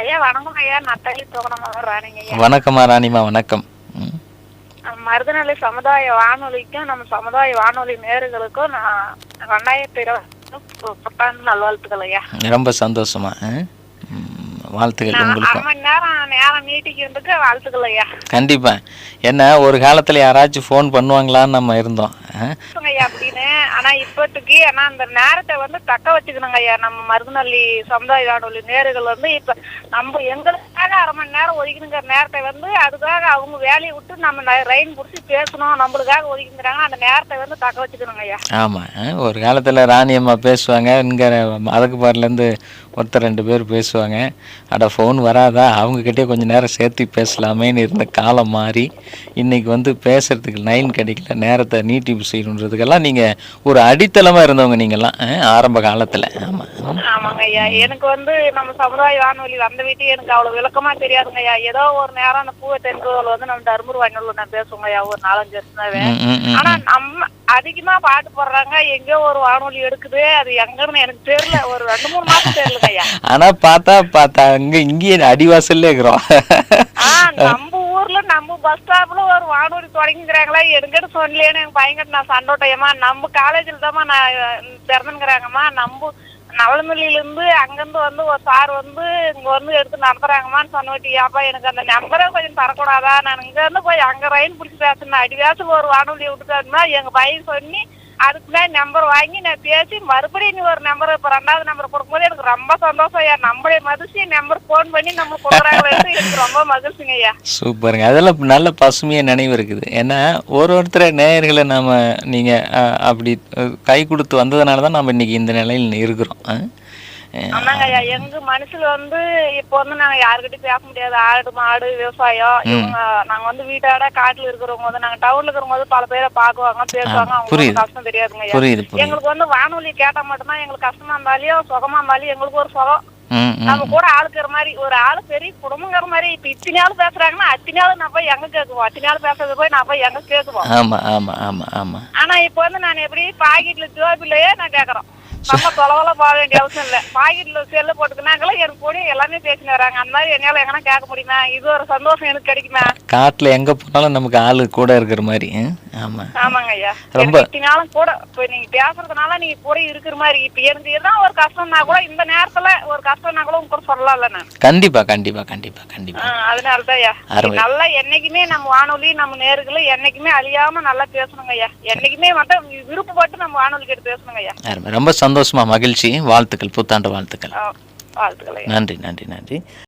ஐயா வணக்கம் ஐயா. நத்தாலி தோகணமாக ராணிங்க ஐயா. வணக்கம்மா ராணிமா வணக்கம். மருதநிலை சமுதாய வானொலிக்கும் நம்ம சமுதாய வானொலி நேர்களுக்கும் நான் ரெண்டாயிரத்தி இருபது புத்தாண்டு நல்வாழ்த்துக்கள் ஐயா. ரொம்ப சந்தோஷமா வாழ்த்துக்கள் மணி நேரம் நேரம் நீட்டிக்கிறதுக்கு வாழ்த்துக்கள் ஐயா. கண்டிப்பா. என்ன ஒரு காலத்துல யாராச்சும் ஃபோன் பண்ணுவாங்களான்னு நம்ம இருந்தோம் ஆனா இப்போதைக்கு ஆனா அந்த நேரத்தை வந்து தக்க வச்சுக்கணுங்க ஐயா. நம்ம மருதநல்லி சமுதாய வானொலி நேர்கள் வந்து இப்ப நம்ம எங்களுக்காக அரை மணி நேரம் ஒதுக்கணுங்கிற நேரத்தை வந்து அதுக்காக அவங்க வேலையை விட்டு நம்ம ரெயின் பிடிச்சி பேசணும் நம்மளுக்காக ஒதுக்கிங்கிறாங்க அந்த நேரத்தை வந்து தக்க வச்சுக்கணுங்க ஐயா. ஆமா. ஒரு காலத்துல ராணி அம்மா பேசுவாங்க. இங்க இருந்து ஒருத்தர் ரெண்டு பேர் பேசுவாங்க. அட ஃபோன் வராதா? அவங்கக்கிட்டே கொஞ்சம் நேரம் சேர்த்து பேசலாமேன்னு இருந்த காலம் மாறி இன்னைக்கு வந்து பேசுறதுக்கு லைன் கிடைக்கல. நேரத்தை நீட்டிப்பு செய்யணுன்றதுக்கெல்லாம் நீங்க ஒரு அடித்தளமா இருந்தவங்க நீங்கெல்லாம் ஆ? ஆரம்ப காலத்துல. ஆமா. ஆமாங்க ஐயா. எனக்கு வந்து நம்ம சமுதாய வானொலி வந்த வீட்டு எனக்கு அவ்வளவு விளக்கமா தெரியாதுங்க ஐயா. ஏதோ ஒரு நேரம் அந்த பூவை தென்கோவில் வந்து நம்ம தருமபுரி வானொலி நான் பேசுவோங்க ஐயா. ஒரு நாலஞ்சு வருஷமாவே. ம், ம், ம், ஆனா நம்ம அதிகமா பாட்டு போடுறாங்க. எங்கேயோ ஒரு வானொலி எடுக்குது. அது எங்கன்னு எனக்கு தெரியல. ஒரு ரெண்டு மூணு மாசம் தெரியலங்க ஐயா ஆனா பார்த்தா பார்த்தா அங்க இங்கேயே அடிவாசல்ல இருக்கிறோம். ஆ நம்ம ஊர்ல நம்ம பஸ் ஸ்டாப்ல ஒரு வானொலி தொடங்கிக்கிறாங்களா. எடுங்கன்னு சொல்லலேன்னு எங்க பையன்கிட்ட நான் சண்டோட்டையம்மா நம்ம காலேஜில் தாம்மா நான் பிறந்துங்கிறாங்கம்மா நம்ம நவலமல்லியில இருந்து அங்கிருந்து வந்து ஒரு சார் வந்து இங்க வந்து எடுத்து நடத்துறாங்கம்மான்னு சொன்னவட்டி ஏப்பா எனக்கு அந்த நம்பரே கொஞ்சம் தரக்கூடாதா? நான் இங்க இருந்து போய் அங்க ரயின் பிடிச்சி பேசணும் அடிவாசல் ஒரு வானொலி விட்டுட்டாருன்னா எங்க பையன் சொல்லி அதுக்கு மேல நம்பர் வாங்கி நான் பேசி மறுபடியும் நீ ஒரு நம்பர் இப்ப ரெண்டாவது நம்பர் கொடுக்கும்போது எனக்கு ரொம்ப சந்தோஷம் ஐயா. நம்மளே மதிச்சு நம்பர் போன் பண்ணி நம்ம கொடுக்குறாங்க எனக்கு ரொம்ப மகிழ்ச்சிங்க ஐயா. சூப்பருங்க. அதெல்லாம் நல்ல பசுமையாக நினைவு இருக்குது. ஏன்னா ஒரு ஒருத்தர நேயர்களை நாம நீங்க அப்படி கை கொடுத்து வந்ததுனால தான் நம்ம இன்னைக்கு இந்த நிலையில் இருக்கிறோம். ஆ ஆமாங்க ஐயா. எங்க மனசுல வந்து இப்போ வந்து நாங்க யாருக்கிட்டையும் பேச முடியாது. ஆடு மாடு விவசாயம் இவங்க நாங்க வந்து வீட்டாட காட்டுல இருக்கிறவங்க வந்து நாங்க டவுன்ல இருக்கிறவங்க வந்து பல பேரை பாக்குவாங்க பேசுவாங்க. அவங்களுக்கு. கஷ்டம் தெரியாதுங்க ஐயா. எங்களுக்கு வந்து வானொலி கேட்டா மட்டும்தான் எங்களுக்கு கஷ்டமா இருந்தாலும் சுகமா இருந்தாலும் எங்களுக்கு ஒரு சுகம். நம்ம கூட ஆளுக்கிற மாதிரி ஒரு ஆளு பெரிய குடும்பங்கிற மாதிரி இப்ப இத்தனை ஆள் பேசுறாங்கன்னா அத்தனை ஆள் நான் போய் எங்க கேக்குவோம் அத்தனை ஆள் பேசுறது போய் நான் போய் எங்க கேக்குவோம் ஆமா ஆமா ஆமா ஆமா. ஆனா இப்ப வந்து நான் எப்படி பாக்கெட்ல ஜோபிலையே நான் கேக்குறோம். நம்ம தொலைவெல்லாம் போக வேண்டிய அவசியம் இல்ல. பாக்கெட்ல செல்லு போட்டுக்கினாங்களா எனக்கு கூட எல்லாமே பேசினு வராங்க. அந்த மாதிரி என்னால எங்கன்னா கேட்க முடியுமா? இது ஒரு சந்தோஷம் எனக்கு கிடைக்குமா? காட்டுல எங்க போனாலும் நமக்கு ஆளு கூட இருக்கிற மாதிரி. ஆமா. ஆமாங்க ஐயா. ரொம்ப- எனக்கு இத்தனை நாளும் கூட இப்ப நீங்க பேசுறதுனால நீங்க கூட இருக்கிற மாதிரி. இப்ப எனக்கு எதாவது ஒரு கஷ்டம்னா கூட இந்த நேரத்துல ஒரு கஷ்டம்னா கூட உங்க கூட சொல்லலாம்ல நான். கண்டிப்பா கண்டிப்பா கண்டிப்பா கண்டிப்பா. ஆ, அதனாலதான் ஐயா. நல்லா என்னைக்குமே நம்ம வானொலி நம்ம நேர்களும் என்னைக்குமே அழியாம நல்லா பேசணுங்க ஐயா. என்னைக்குமே மட்டும் விருப்பப்பட்டு நம்ம வானொலி கிட்ட பேசணுங்க ஐயா. ரொம்ப சந்தோஷமா மகிழ்ச்சி வாழ்த்துக்கள் புத்தாண்டு வாழ்த்துக்கள். நன்றி நன்றி நன்றி.